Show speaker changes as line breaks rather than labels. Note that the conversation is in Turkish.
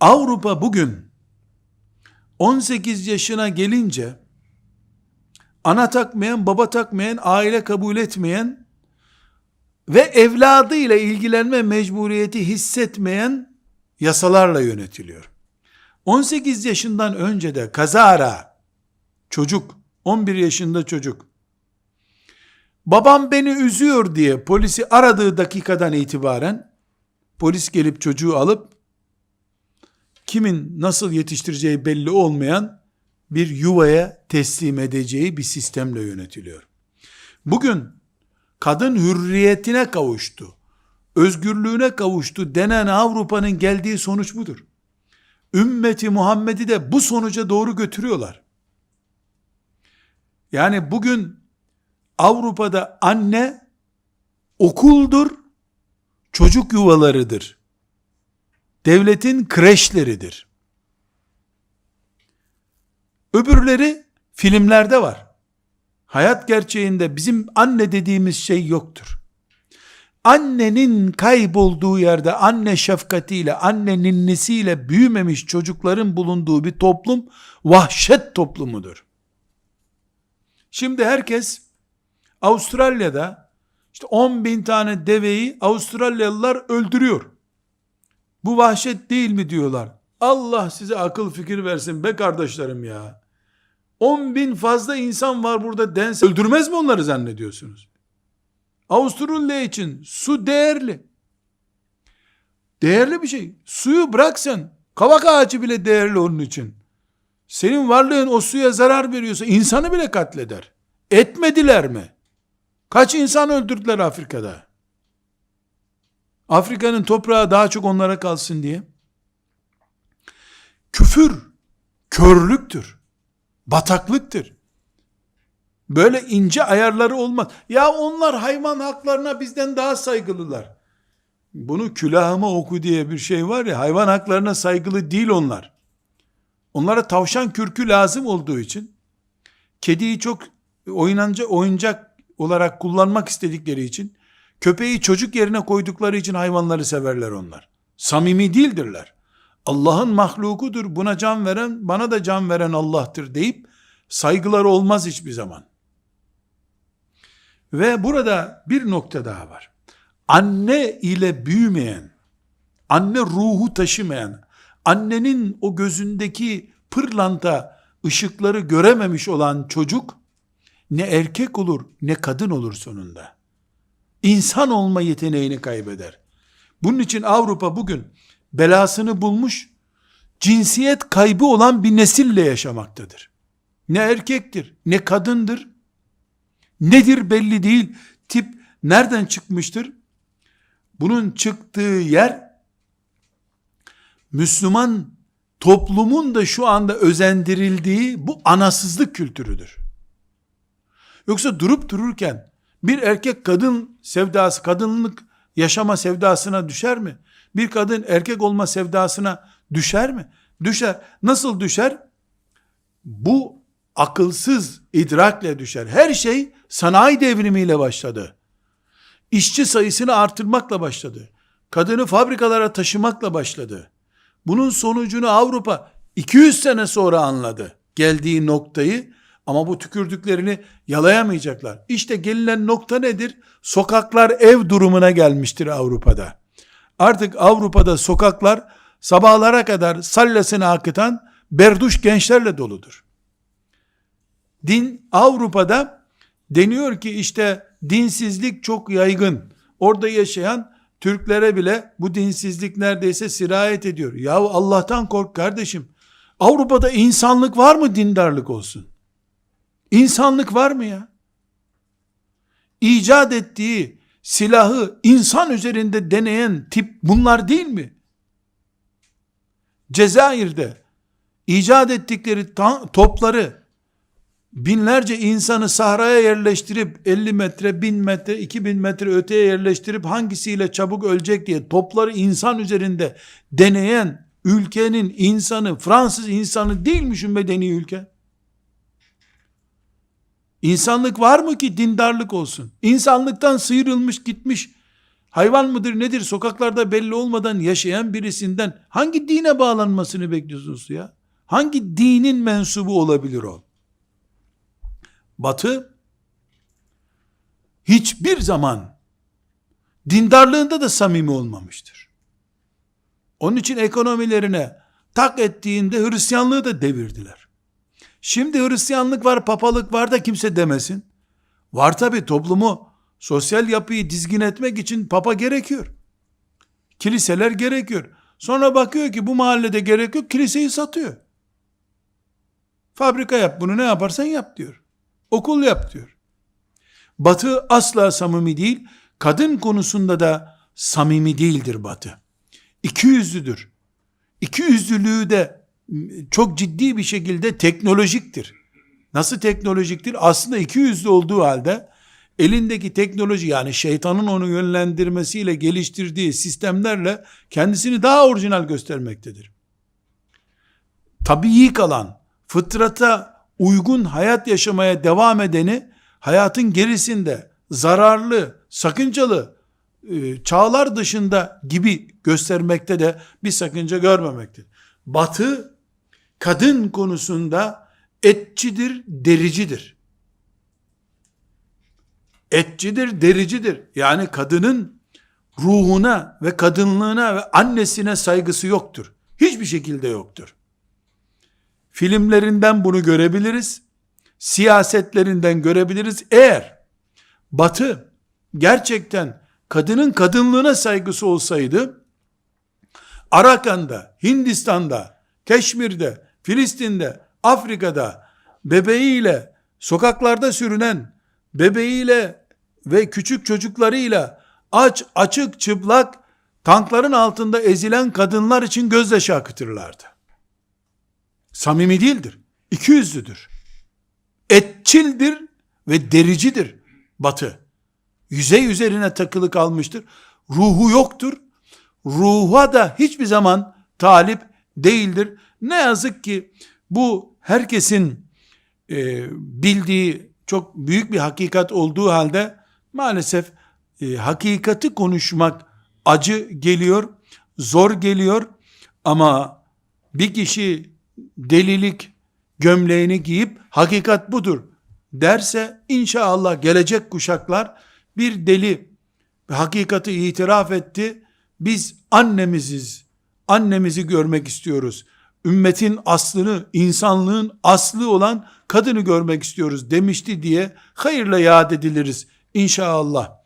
Avrupa bugün 18 yaşına gelince ana takmayan, baba takmayan, aile kabul etmeyen ve evladıyla ilgilenme mecburiyeti hissetmeyen yasalarla yönetiliyor. 18 yaşından önce de kazara çocuk, 11 yaşında çocuk babam beni üzüyor diye polisi aradığı dakikadan itibaren polis gelip çocuğu alıp kimin nasıl yetiştireceği belli olmayan bir yuvaya teslim edeceği bir sistemle yönetiliyor. Bugün kadın hürriyetine kavuştu, özgürlüğüne kavuştu denen Avrupa'nın geldiği sonuç budur. Ümmeti Muhammed'i de bu sonuca doğru götürüyorlar. Yani bugün Avrupa'da anne okuldur, çocuk yuvalarıdır. Devletin kreşleridir. Öbürleri filmlerde var. Hayat gerçeğinde bizim anne dediğimiz şey yoktur. Annenin kaybolduğu yerde anne şefkatiyle, anne ninnisiyle büyümemiş çocukların bulunduğu bir toplum vahşet toplumudur. Şimdi herkes Avustralya'da işte 10 bin tane deveyi Avustralyalılar öldürüyor. Bu vahşet değil mi diyorlar. Allah size akıl fikir versin be kardeşlerim ya. 10 bin fazla insan var burada dense öldürmez mi onları zannediyorsunuz? Avusturya için su değerli. Değerli bir şey. Suyu bırak sen. Kavak ağacı bile değerli onun için. Senin varlığın o suya zarar veriyorsa insanı bile katleder. Etmediler mi? Kaç insan öldürdüler Afrika'da? Afrika'nın toprağı daha çok onlara kalsın diye. Küfür, körlüktür, bataklıktır. Böyle ince ayarları olmaz. Ya onlar hayvan haklarına bizden daha saygılılar. Bunu külahıma oku diye bir şey var ya, hayvan haklarına saygılı değil onlar. Onlara tavşan kürkü lazım olduğu için, kediyi çok oynanca oyuncak olarak kullanmak istedikleri için, köpeği çocuk yerine koydukları için hayvanları severler onlar. Samimi değildirler. Allah'ın mahlukudur, buna can veren, bana da can veren Allah'tır deyip, saygıları olmaz hiçbir zaman. Ve burada bir nokta daha var. Anne ile büyümeyen, anne ruhu taşımayan, annenin o gözündeki pırlanta ışıkları görememiş olan çocuk, ne erkek olur ne kadın olur sonunda. İnsan olma yeteneğini kaybeder. Bunun için Avrupa bugün belasını bulmuş, cinsiyet kaybı olan bir nesille yaşamaktadır. Ne erkektir, ne kadındır, nedir belli değil, tip nereden çıkmıştır? Bunun çıktığı yer, Müslüman toplumun da şu anda özendirildiği bu anasızlık kültürüdür. Yoksa durup dururken bir erkek kadın sevdası, kadınlık yaşama sevdasına düşer mi? Bir kadın erkek olma sevdasına düşer mi? Düşer. Nasıl düşer? Bu akılsız idrakle düşer. Her şey sanayi devrimiyle başladı. İşçi sayısını artırmakla başladı. Kadını fabrikalara taşımakla başladı. Bunun sonucunu Avrupa 200 sene sonra anladı. Geldiği noktayı ama bu tükürdüklerini yalayamayacaklar. İşte gelinen nokta nedir? Sokaklar ev durumuna gelmiştir Avrupa'da. Artık Avrupa'da sokaklar sabahlara kadar sallasını akıtan berduş gençlerle doludur. Din Avrupa'da deniyor ki işte dinsizlik çok yaygın. Orada yaşayan Türklere bile bu dinsizlik neredeyse sirayet ediyor. Yahu Allah'tan kork kardeşim. Avrupa'da insanlık var mı dindarlık olsun? İnsanlık var mı ya? İcat ettiği silahı insan üzerinde deneyen tip bunlar değil mi? Cezayir'de icat ettikleri topları binlerce insanı sahraya yerleştirip 50 metre, 1000 metre, 2000 metre öteye yerleştirip hangisiyle çabuk ölecek diye topları insan üzerinde deneyen ülkenin insanı Fransız insanı değil mi şu medeni ülke? İnsanlık var mı ki dindarlık olsun? İnsanlıktan sıyrılmış gitmiş hayvan mıdır nedir sokaklarda belli olmadan yaşayan birisinden hangi dine bağlanmasını bekliyorsunuz ya? Hangi dinin mensubu olabilir o? Batı hiçbir zaman dindarlığında da samimi olmamıştır. Onun için ekonomilerine tak ettiğinde Hristiyanlığı da devirdiler. Şimdi Hristiyanlık var, papalık var da kimse demesin. Var tabi toplumu, sosyal yapıyı dizgin etmek için papa gerekiyor. Kiliseler gerekiyor. Sonra bakıyor ki bu mahallede gerek yok, kiliseyi satıyor. Fabrika yap bunu ne yaparsan yap diyor. Okul yap diyor. Batı asla samimi değil, kadın konusunda da samimi değildir Batı. İki yüzlüdür. İki yüzlülüğü de çok ciddi bir şekilde teknolojiktir. Nasıl teknolojiktir? Aslında iki yüzlü olduğu halde elindeki teknoloji yani şeytanın onu yönlendirmesiyle geliştirdiği sistemlerle kendisini daha orijinal göstermektedir. Tabii kalan, fıtrata uygun hayat yaşamaya devam edeni hayatın gerisinde zararlı, sakıncalı, e, çağlar dışında gibi göstermekte de bir sakınca görmemektedir. Batı kadın konusunda etçidir, dericidir. Etçidir, dericidir. Yani kadının ruhuna ve kadınlığına ve annesine saygısı yoktur. Hiçbir şekilde yoktur. Filmlerinden bunu görebiliriz. Siyasetlerinden görebiliriz. Eğer Batı gerçekten kadının kadınlığına saygısı olsaydı Arakan'da, Hindistan'da, Keşmir'de, Filistin'de, Afrika'da bebeğiyle sokaklarda sürünen bebeğiyle ve küçük çocuklarıyla aç, açık, çıplak tankların altında ezilen kadınlar için gözyaşı akıtırlardı. Samimi değildir. İkiyüzlüdür. Etçildir ve dericidir batı. Yüzey üzerine takılı kalmıştır. Ruhu yoktur. Ruha da hiçbir zaman talip değildir. Ne yazık ki bu herkesin e, bildiği çok büyük bir hakikat olduğu halde maalesef e, hakikati konuşmak acı geliyor, zor geliyor ama bir kişi delilik gömleğini giyip hakikat budur derse inşallah gelecek kuşaklar bir deli hakikati itiraf etti. Biz annemiziz. Annemizi görmek istiyoruz. Ümmetin aslını, insanlığın aslı olan kadını görmek istiyoruz demişti diye hayırla yad ediliriz inşallah.